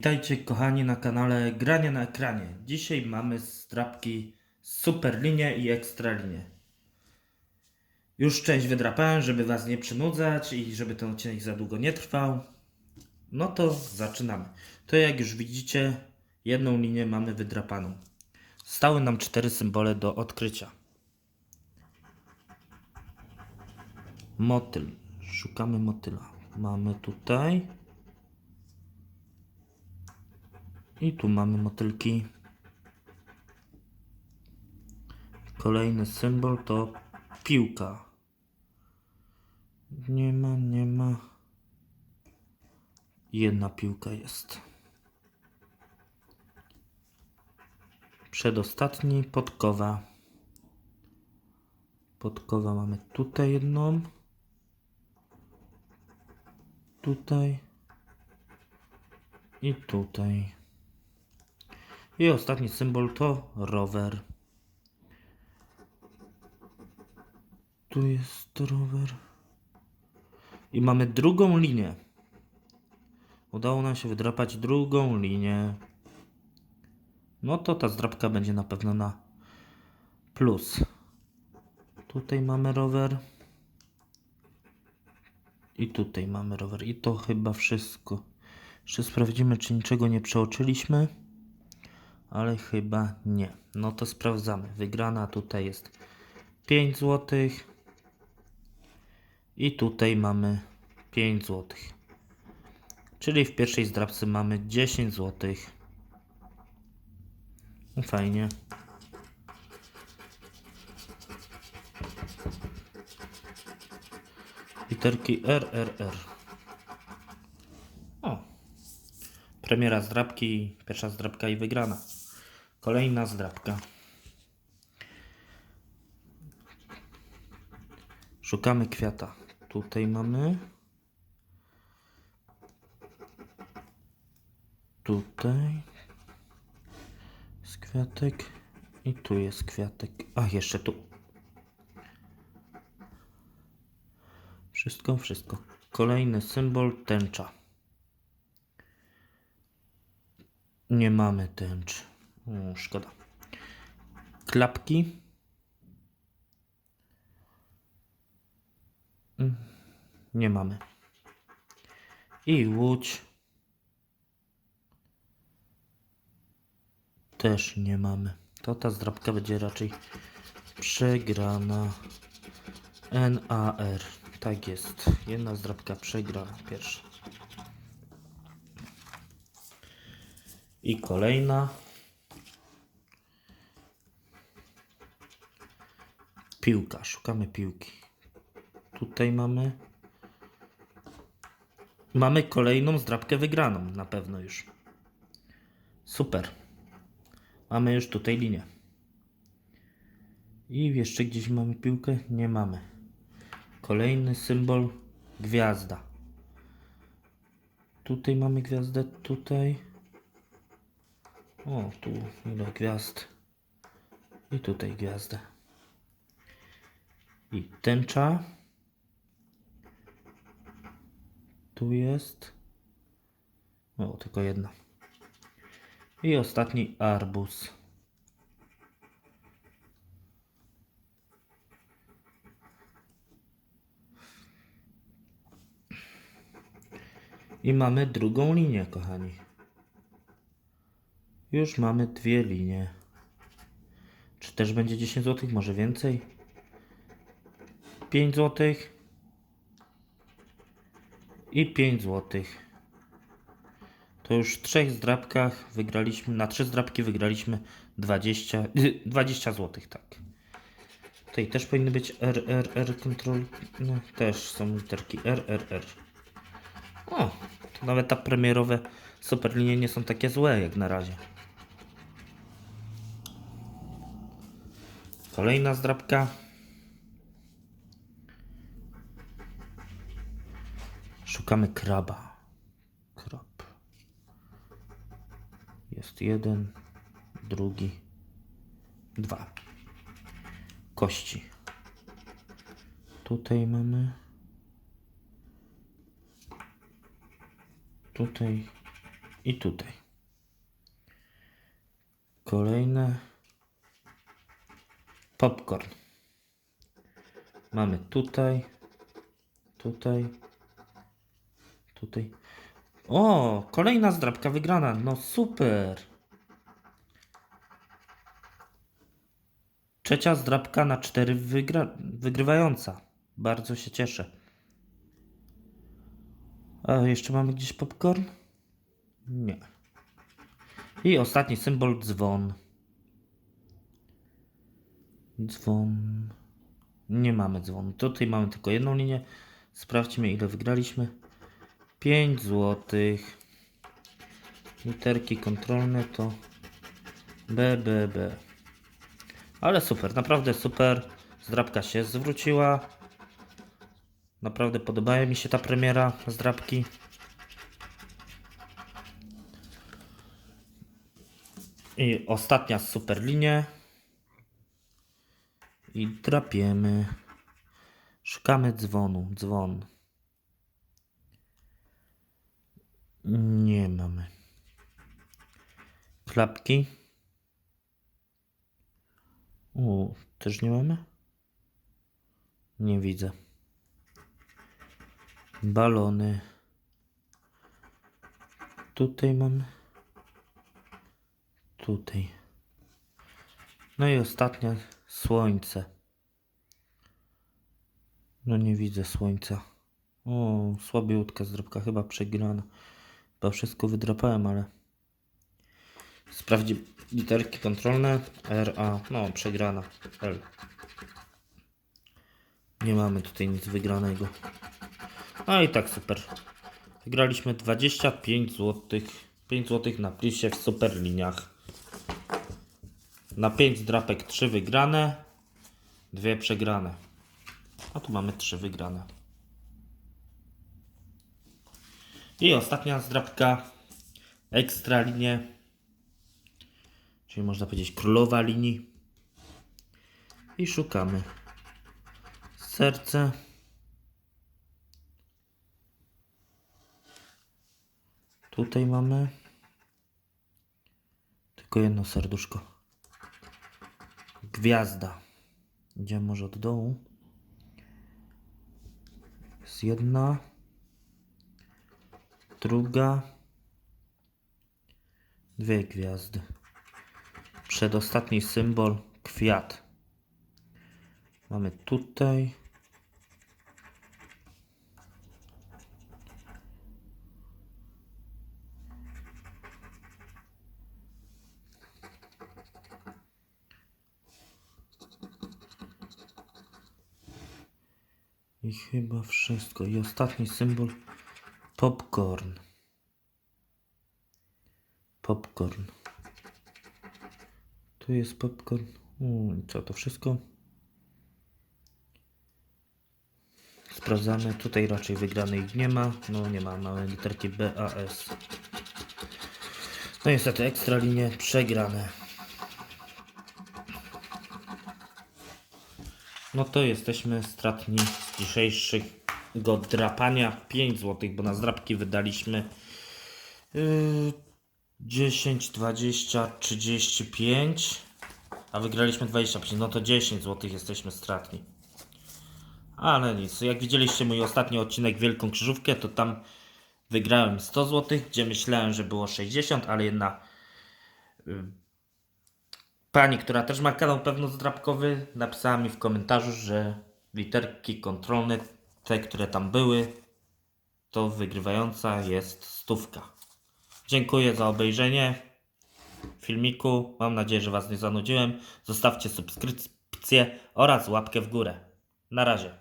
Witajcie kochani na kanale Granie na ekranie. Dzisiaj mamy zdrapki Superlinie i Ekstralinie. Już część wydrapałem, żeby was nie przynudzać i żeby ten odcinek za długo nie trwał. No to zaczynamy. To jak już widzicie, jedną linię mamy wydrapaną. Stały nam cztery symbole do odkrycia. Motyl. Szukamy motyla. Mamy tutaj. I tu mamy motylki. Kolejny symbol to piłka. Nie ma, nie ma. Jedna piłka jest. Przedostatni podkowa. Podkowa mamy tutaj jedną. Tutaj. I tutaj. I ostatni symbol to rower. Tu jest rower. I mamy drugą linię. Udało nam się wydrapać drugą linię. No to ta zdrapka będzie na pewno na plus. Tutaj mamy rower. I tutaj mamy rower. I to chyba wszystko. Jeszcze sprawdzimy, czy niczego nie przeoczyliśmy ale chyba nie. No to sprawdzamy. Wygrana tutaj jest 5 zł. I tutaj mamy 5 zł. Czyli w pierwszej zdrabce mamy 10 zł. No Fajnie. Literki RRR. O, Premiera zdrabki, pierwsza zdrabka i wygrana. Kolejna zdrabka. Szukamy kwiata. Tutaj mamy. Tutaj jest kwiatek. I tu jest kwiatek. A, jeszcze tu. Wszystko, wszystko. Kolejny symbol tęcza. Nie mamy tęcz. O, szkoda. Klapki. Mm, Nie mamy. I łódź. Też nie mamy. To ta zdrabka będzie raczej przegrana. NAR. Tak jest. Jedna zdrabka przegrana. Pierwsza. I kolejna. Piłka. Szukamy piłki. Tutaj mamy. Mamy kolejną zdrabkę wygraną. Na pewno już. Super. Mamy już tutaj linię. I jeszcze gdzieś mamy piłkę? Nie mamy. Kolejny symbol. Gwiazda. Tutaj mamy gwiazdę. Tutaj. O, tu ile gwiazd. I tutaj gwiazdę. I tęcza. Tu jest. O, tylko jedna. I ostatni arbuz. I mamy drugą linię, kochani. Już mamy dwie linie. Czy też będzie 10 zł? Może więcej? 5 zł. I 5 zł. To już w trzech zdrabkach wygraliśmy, na trzy zdrabki wygraliśmy 20, 20 zł, tak. Tutaj też powinny być RRR control, no też są literki RRR. O, to nawet ta premierowe superlinie nie są takie złe jak na razie. Kolejna zdrabka. Szukamy kraba. Krab. Jest jeden, drugi, dwa. Kości. Tutaj mamy. Tutaj I tutaj. Kolejne. Popcorn. Mamy tutaj. Tutaj. Tutaj. O, kolejna zdrabka wygrana. No super. Trzecia zdrabka na cztery wygra wygrywająca. Bardzo się cieszę. A jeszcze mamy gdzieś popcorn? Nie. I ostatni symbol dzwon. Dzwon. Nie mamy dzwonu. Tutaj mamy tylko jedną linię. Sprawdźmy ile wygraliśmy. 5 złotych. Literki kontrolne to B, B, B. Ale super, naprawdę super. Zdrabka się zwróciła. Naprawdę podoba mi się ta premiera zdrabki. I ostatnia super linie. I drapiemy. Szukamy dzwonu. Dzwon. Nie mamy. Klapki. U, też nie mamy? Nie widzę. Balony. Tutaj mamy. Tutaj. No i ostatnia słońce. No nie widzę słońca. O, słabiutka zdrobka, chyba przegrana. Chyba wszystko wydrapałem, ale sprawdzi literki kontrolne. R, A, no przegrana. L. Nie mamy tutaj nic wygranego. No i tak super. Wygraliśmy 25 zł. 5 zł na plisie w super liniach. Na 5 drapek 3 wygrane, 2 przegrane. A tu mamy 3 wygrane. I ostatnia zdrapka ekstra linie, czyli można powiedzieć królowa linii. I szukamy serce. Tutaj mamy tylko jedno serduszko. Gwiazda. Idziemy może od dołu. Jest jedna. Druga. Dwie gwiazdy. Przedostatni symbol kwiat. Mamy tutaj. I chyba wszystko. I ostatni symbol popcorn. Popcorn. Tu jest popcorn. U, i co to wszystko? Sprawdzamy. Tutaj raczej wygranych nie ma. No nie ma. Małe literki B, A, S. No niestety ekstra linie przegrane. No to jesteśmy stratni z dzisiejszego drapania 5 zł, bo na zdrapki wydaliśmy yy, 10, 20, 35, a wygraliśmy 25. No to 10 zł jesteśmy stratni. Ale nic, jak widzieliście mój ostatni odcinek Wielką Krzyżówkę, to tam wygrałem 100 zł, gdzie myślałem, że było 60, ale jedna y, pani, która też ma kanał pewno zdrabkowy, napisała mi w komentarzu, że literki kontrolne, te, które tam były, to wygrywająca jest stówka. Dziękuję za obejrzenie filmiku. Mam nadzieję, że Was nie zanudziłem. Zostawcie subskrypcję oraz łapkę w górę. Na razie.